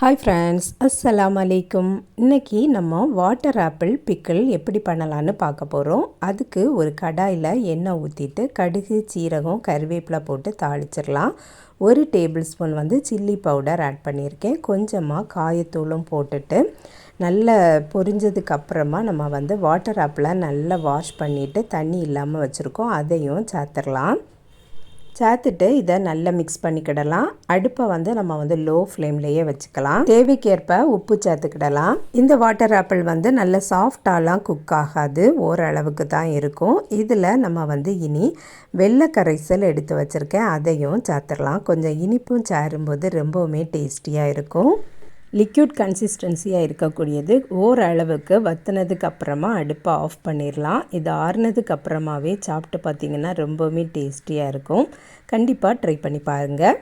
Hi friends அஸ்ஸலாம் அலைக்கும் இன்றைக்கி நம்ம வாட்டர் ஆப்பிள் பிக்கிள் எப்படி பண்ணலான்னு பார்க்க போகிறோம் அதுக்கு ஒரு கடாயில் எண்ணெய் ஊற்றிட்டு கடுகு சீரகம் கருவேப்பிலை போட்டு தாளிச்சிடலாம். ஒரு டேபிள் ஸ்பூன் வந்து சில்லி பவுடர் ஆட் பண்ணியிருக்கேன். கொஞ்சமாக காயத்தூளும் போட்டுட்டு நல்ல பொரிஞ்சதுக்கப்புறமா நம்ம வந்து வாட்டர் ஆப்பிளை நல்லா வாஷ் பண்ணிவிட்டு தண்ணி இல்லாமல் வச்சுருக்கோம். அதையும் சேர்த்துடலாம். சேர்த்துட்டு இதை நல்லா மிக்ஸ் பண்ணிக்கிடலாம். அடுப்பை வந்து நம்ம வந்து லோ ஃப்ளேம்லேயே வச்சுக்கலாம். தேவைக்கேற்ப உப்பு சேர்த்துக்கிடலாம். இந்த வாட்டர் ஆப்பிள் வந்து நல்ல சாஃப்டாலாம் குக் ஆகாது. ஓரளவுக்கு தான் இருக்கும். இதில் நம்ம வந்து இனி வெள்ளை கரைசல் எடுத்து வச்சுருக்கேன். அதையும் சேர்த்துடலாம். கொஞ்சம் இனிப்பும் சேரும்போது ரொம்பவுமே டேஸ்டியாக இருக்கும். லிக்யூட் கன்சிஸ்டன்சியாக இருக்கக்கூடியது. ஓரளவுக்கு வத்தினதுக்கு அப்புறமா அடுப்பை ஆஃப் பண்ணிடலாம் இது ஆறுனதுக்கு அப்புறமாவே சாப்பிட்டு பார்த்திங்கன்னா ரொம்பவுமே டேஸ்டியாக இருக்கும். கண்டிப்பாக ட்ரை பண்ணி பாருங்கள்